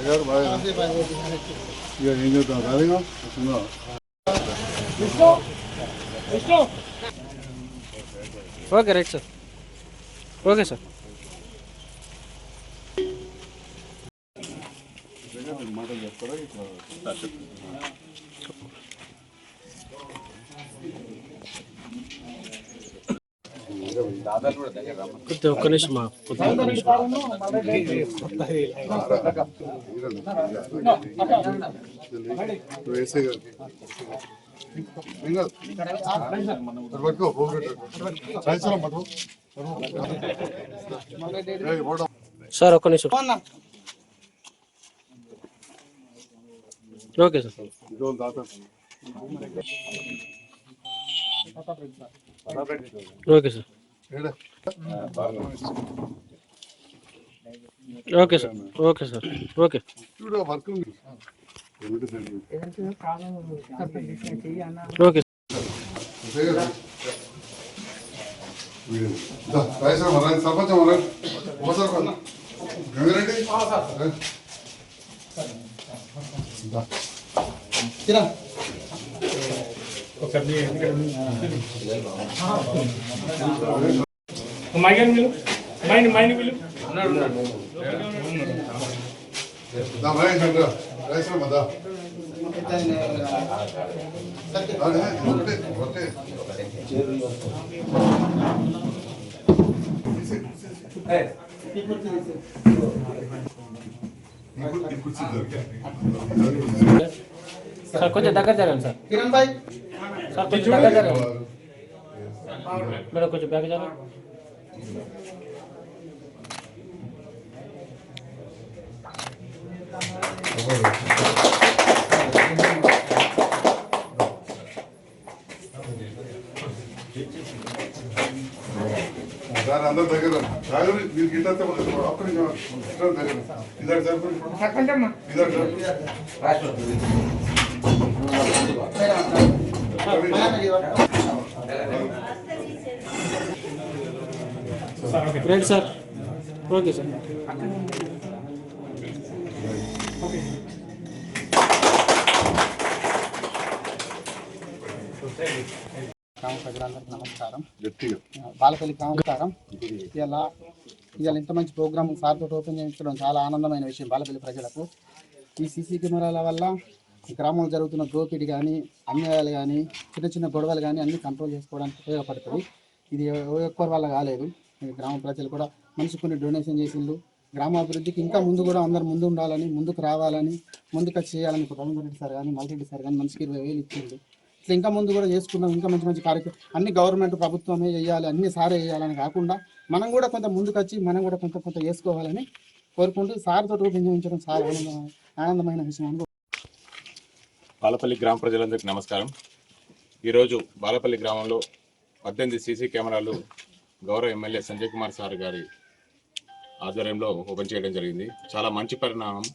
అయ్యారు బాగా ఇక ఏం చేద్దాం రాదుగా వస్తుందా okay right sir okay sir మాటలు చెప్తారా ఇట్లా కొద్ది ఒక్క నిమిషం మా ఒక్క నిమిషం. వేసే గారికి సార్ ఒక్క నిమిషం. Okay sir. Okay sir. Okay sir okay sir okay చూడు ఆ వర్క్ ఉంది. ఏమిటి సంగతి? ఓకే అంతే కదా? వీడు. దా, రాజేశ్వరం రండి, సర్పంచ్ అమ్మ రండి. ఉప సర్పంచ్. గంగిరెడ్డి? రండి. దా. మైండ్ విలు మైండ్ మైండ్ విలు దా, మహేష్ రండి రా. రాజేశ్వరం దా. అదే, ఒకటే, ఒకటే. ఈ కుర్చీ దొరికా? సార్ కొంచెం దగ్గర జరగండి సార్ కిరణ్ భాయ్ సార్ కొంచెం దగ్గర జరగండి మేడం కొంచెం బ్యాగ్ జరగండి దాని అందరి దగ్గర రాజు మీరు గిట్ట అప్పుడు ఇంకా ఇద్దరు దగ్గర ఇద్దరు సరిపోయింది ఇద్దరు సరిపోయింది రైట్ సార్. Okay sir. గ్రామ ప్రజలందరికీ నమస్కారం బాలపల్లి నమస్కారం. ఇలా ఇవాళ ఇంత మంచి ప్రోగ్రామ్ సార్తో ఓపెన్ చేయించడం చాలా ఆనందమైన విషయం బాలపల్లి ప్రజలకు. ఈ సీసీ కెమెరాల వల్ల ఈ గ్రామంలో జరుగుతున్న దోపిడీ కానీ అన్యాయాలు కానీ చిన్న చిన్న గొడవలు కానీ అన్ని కంట్రోల్ చేసుకోవడానికి ఉపయోగపడుతుంది. ఇది ఎక్కువ వల్ల కాలేదు. ఈ గ్రామ ప్రజలు కూడా మనిషి కొన్ని డొనేషన్ చేసిండ్రు. గ్రామాభివృద్ధికి ఇంకా ముందు కూడా అందరు ముందు ఉండాలని ముందుకు రావాలని ముందుకు చేయాలని రవీంద్ర రెడ్డి సార్ కానీ మల్రెడ్డి సార్ కానీ మనిషికి ఇరవై వేలు ఇచ్చిండు ఇట్లా ఇంకా ముందు కూడా చేసుకుందాం ఇంకా మంచి మంచి కార్యక్రమం అన్ని గవర్నమెంట్ ప్రభుత్వమే చేయాలి అన్ని సారే చేయాలని కాకుండా మనం కూడా కొంత ముందుకొచ్చి మనం కూడా కొంత కొంత చేసుకోవాలని కోరుకుంటూ సార్తో రూపొందించడం చాలా ఆనందమైన ఆనందమైన విషయం అనుకో బాలపల్లి గ్రామ ప్రజలందరికీ నమస్కారం. ఈరోజు బాలపల్లి గ్రామంలో పద్దెనిమిది సీసీ కెమెరాలు గౌరవ ఎమ్మెల్యే సంజయ్ కుమార్ సార్ గారి ఆధ్వర్యంలో ఓపెన్ చేయడం జరిగింది. చాలా మంచి పరిణామం.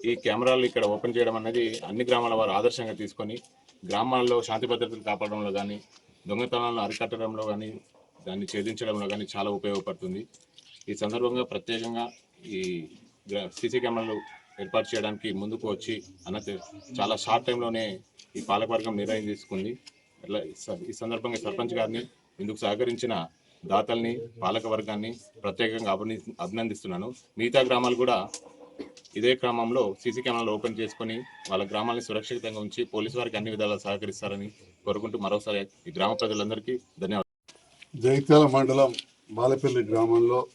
ఈ కెమెరాలు ఇక్కడ ఓపెన్ చేయడం అనేది అన్ని గ్రామాల వారు ఆదర్శంగా తీసుకొని గ్రామాల్లో శాంతి భద్రతలు కాపాడడంలో కానీ దొంగతనాలను అరికట్టడంలో కానీ దాన్ని ఛేదించడంలో కానీ చాలా ఉపయోగపడుతుంది. ఈ సందర్భంగా ప్రత్యేకంగా ఈ సీసీ కెమెరాలు ఏర్పాటు చేయడానికి ముందుకు వచ్చి అన్నది చాలా షార్ట్ టైంలోనే ఈ పాలకవర్గం నిర్ణయం తీసుకుంది. అట్లా ఈ స- ఈ సందర్భంగా సర్పంచ్ గారిని ఇందుకు సహకరించిన దాతల్ని పాలక వర్గాన్ని ప్రత్యేకంగా అభినందిస్తున్నాను. మిగతా గ్రామాలు కూడా ఇదే క్రమంలో సీసీ కెమెరాలు ఓపెన్ చేసుకొని వాళ్ళ గ్రామాన్ని సురక్షితంగా ఉంచి పోలీసు వారికి అన్ని విధాలా సహకరిస్తారని కోరుకుంటూ మరోసారి ఈ గ్రామ ప్రజలందరికీ ధన్యవాదాలు. జైత్యాల మండలం బాలపల్లి గ్రామంలో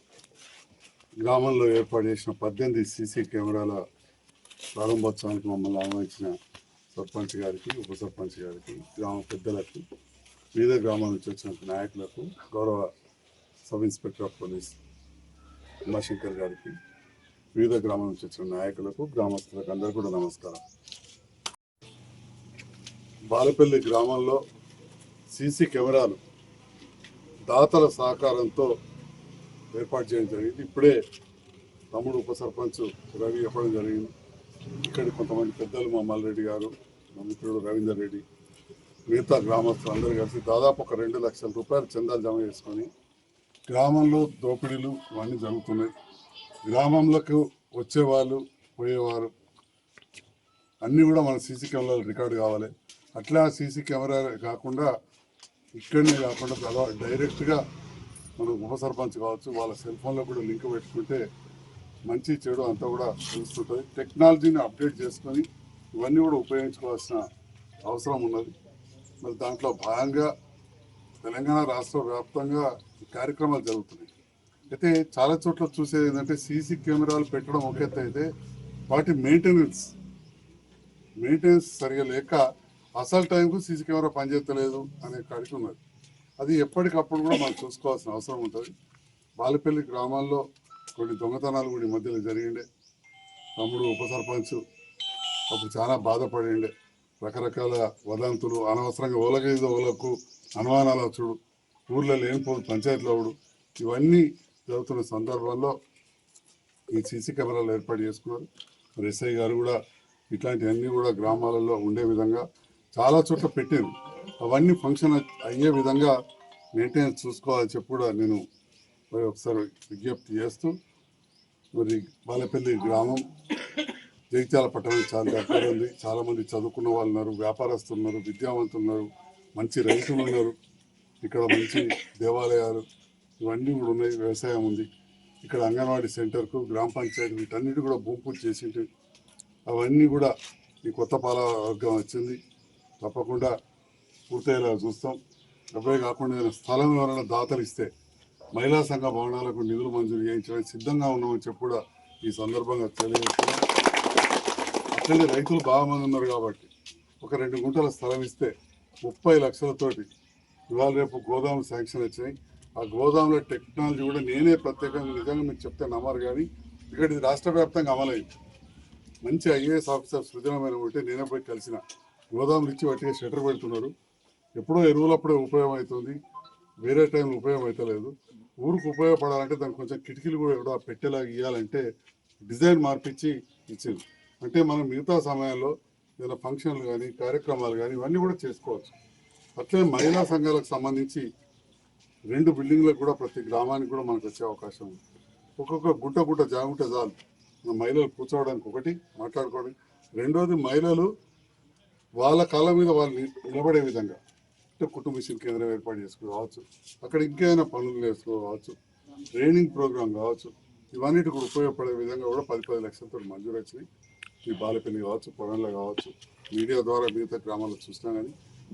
గ్రామంలో ఏర్పాటు చేసిన పద్దెనిమిది సీసీ కెమెరాల ప్రారంభోత్సవానికి మమ్మల్ని ఆహ్వానించిన సర్పంచ్ గారికి ఉప సర్పంచ్ గారికి గ్రామ పెద్దలకు వివిధ గ్రామాల నుంచి వచ్చిన నాయకులకు గౌరవ sub inspector of police Umashankar గారికి వివిధ గ్రామాల నుంచి వచ్చిన నాయకులకు గ్రామస్తులకు అందరూ కూడా నమస్కారం. బాలపల్లి గ్రామంలో సీసీ కెమెరాలు దాతల సహకారంతో ఏర్పాటు చేయడం జరిగింది. ఇప్పుడే తమ్ముడు ఉప సర్పంచ్ రవి చెప్పడం జరిగింది. ఇక్కడ కొంతమంది పెద్దలు మా మల్రెడ్డి గారు మా మిత్రుడు రవీందర్ రెడ్డి మిగతా గ్రామస్తులు అందరూ కలిసి దాదాపు ఒక రెండు లక్షల రూపాయలు చందాలు జమ చేసుకొని గ్రామంలో దోపిడీలు ఇవన్నీ జరుగుతున్నాయి. గ్రామంలోకి వచ్చేవాళ్ళు పోయేవారు అన్నీ కూడా మన సీసీ కెమెరాలు రికార్డు కావాలి. అట్లా సీసీ కెమెరా కాకుండా ఇక్కడనే కాకుండా డైరెక్ట్గా మన ఉప సర్పంచ్ కావచ్చు వాళ్ళ సెల్ ఫోన్లో కూడా లింక్ పెట్టుకుంటే మంచి చెడు అంతా కూడా తెలుస్తుంటుంది. టెక్నాలజీని అప్డేట్ చేసుకొని ఇవన్నీ కూడా ఉపయోగించుకోవాల్సిన అవసరం ఉన్నది. మరి దాంట్లో భాగంగా తెలంగాణ రాష్ట్ర వ్యాప్తంగా కార్యక్రమాలు జరుగుతున్నాయి. అయితే చాలా చోట్ల చూసేది ఏంటంటే సీసీ కెమెరాలు పెట్టడం ఒక ఎత్తు అయితే వాటి మెయింటెనెన్స్ మెయింటెనెన్స్ సరిగా లేక అసలు టైంకు సీసీ కెమెరా పనిచేస్తలేదు అనే కాడికి ఉన్నది. అది ఎప్పటికప్పుడు కూడా మనం చూసుకోవాల్సిన అవసరం ఉంటుంది. బాలపల్లి గ్రామాల్లో కొన్ని దొంగతనాలు కూడా ఈ మధ్యలో జరిగిండే. తమ్ముడు ఉప సర్పంచ్ అప్పుడు చాలా బాధపడిండే. రకరకాల వదంతులు అనవసరంగా ఓలగైదు ఓలకు అనుమానాలు వచ్చుడు. ఊర్లో లేనిపోదు పంచాయతీలో అవుడు ఇవన్నీ జరుగుతున్న సందర్భంలో ఈ సీసీ కెమెరాలు ఏర్పాటు చేసుకున్నారు. మరి ఎస్ఐ గారు కూడా ఇట్లాంటివన్నీ కూడా గ్రామాలలో ఉండే విధంగా చాలా చోట్ల పెట్టారు. అవన్నీ ఫంక్షన్ అయ్యే విధంగా మెయింటెనెన్స్ చూసుకోవాలని చెప్పి కూడా నేను మరి ఒకసారి విజ్ఞప్తి చేస్తూ మరి బాలపల్లి గ్రామం జగిత్యాల పట్టణం చాలా దగ్గర ఉంది. చాలామంది చదువుకున్న వాళ్ళు ఉన్నారు వ్యాపారస్తులు ఉన్నారు విద్యావంతులు ఉన్నారు మంచి రైతులు ఉన్నారు. ఇక్కడ మంచి దేవాలయాలు ఇవన్నీ కూడా ఉన్నాయి వ్యవసాయం ఉంది. ఇక్కడ అంగన్వాడీ సెంటర్కు గ్రామ పంచాయతీ వీటన్నిటి కూడా భూమి పూజ చేసింటి అవన్నీ కూడా ఈ కొత్త పాల వర్గం వచ్చింది. తప్పకుండా పూర్తయ్యేలా చూస్తాం. అవే కాకుండా ఏదైనా స్థలం ఎవరైనా దాతలు ఇస్తే మహిళా సంఘ భవనాలకు నిధులు మంజూరు చేయించడానికి సిద్ధంగా ఉన్నామని చెప్పి కూడా ఈ సందర్భంగా తెలియజేస్తున్నాం. అట్లనే రైతులు బాగా మంది ఉన్నారు కాబట్టి ఒక రెండు గుంటల స్థలం ఇస్తే ముప్పై లక్షలతోటి ఇవాళ రేపు గోదాము శాంక్షన్ వచ్చినాయి. ఆ గోదాముల టెక్నాలజీ కూడా నేనే ప్రత్యేకంగా నిజంగా మీకు చెప్తే నమ్మరు కానీ ఇక్కడ ఇది రాష్ట్ర వ్యాప్తంగా అమలైంది. మంచి ఐఏఎస్ ఆఫీసర్ సృజనమైన ఉంటే నేనే పోయి కలిసిన గోదాములు ఇచ్చి వాటికి షటర్ పెడుతున్నారు. ఎప్పుడో ఎరువులప్పుడే ఉపయోగం అవుతుంది వేరే టైంలో ఉపయోగం అవుతలేదు ఊరికి ఉపయోగపడాలంటే దానికి కొంచెం కిటికీలు కూడా ఎక్కడో పెట్టేలాగా ఇవ్వాలంటే డిజైన్ మార్పించి ఇచ్చింది. అంటే మనం మిగతా సమయాల్లో ఏదైనా ఫంక్షన్లు కానీ కార్యక్రమాలు కానీ ఇవన్నీ కూడా చేసుకోవచ్చు. అట్లే మహిళా సంఘాలకు సంబంధించి రెండు బిల్డింగ్లకు కూడా ప్రతి గ్రామానికి కూడా మనకు వచ్చే అవకాశం ఉంది. ఒక్కొక్క గుట్ట గుట్ట జాగుంటే చాలు. మహిళలు కూర్చోవడానికి ఒకటి మాట్లాడుకోవడానికి. రెండోది మహిళలు వాళ్ళ కాళ్ళ మీద వాళ్ళు నిలబడే విధంగా. అంటే కుటుంబ మిషన్ కేంద్రం ఏర్పాటు చేసుకోవచ్చు అక్కడ ఇంకేమైనా పనులు చేసుకోవచ్చు ట్రైనింగ్ ప్రోగ్రామ్ కావచ్చు. ఇవన్నిటి కూడా ఉపయోగపడే విధంగా కూడా పది పది లక్షలతో మంజూరు వచ్చినాయి. ఈ బాలపల్లి కావచ్చు పొలంలో కావచ్చు మీడియా ద్వారా మిగతా గ్రామాల్లో చూసినా కానీ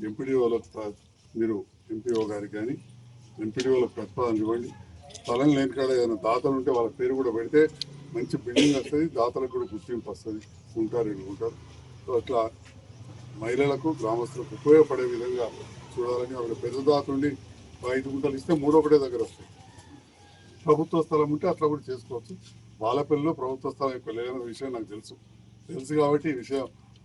ఎంపీడీఓలో మీరు ఎంపీఓ గారికి కానీ ఎంపీడీఓలకు ప్రతిపాదన ఇవ్వండి స్థలం లేని కాడ ఏదైనా దాతలు ఉంటే వాళ్ళ పేరు కూడా పెడితే మంచి బిల్డింగ్ వస్తుంది దాతలకు కూడా గుర్తింపు వస్తుంది. ఉంటారు వీళ్ళు ఉంటారు. సో అట్లా మహిళలకు గ్రామస్తులకు ఉపయోగపడే విధంగా చూడాలని అక్కడ పెద్ద దాత నుండి ఐదు గుంటలు ఇస్తే మూడో ఒకటే దగ్గర వస్తాయి. ప్రభుత్వ స్థలం ఉంటే అట్లా కూడా చేసుకోవచ్చు. బాలపల్లిలో ప్రభుత్వ స్థలం ఎక్కువ లేదన్న విషయం నాకు తెలుసు. తెలుసు కాబట్టి ఈ విషయం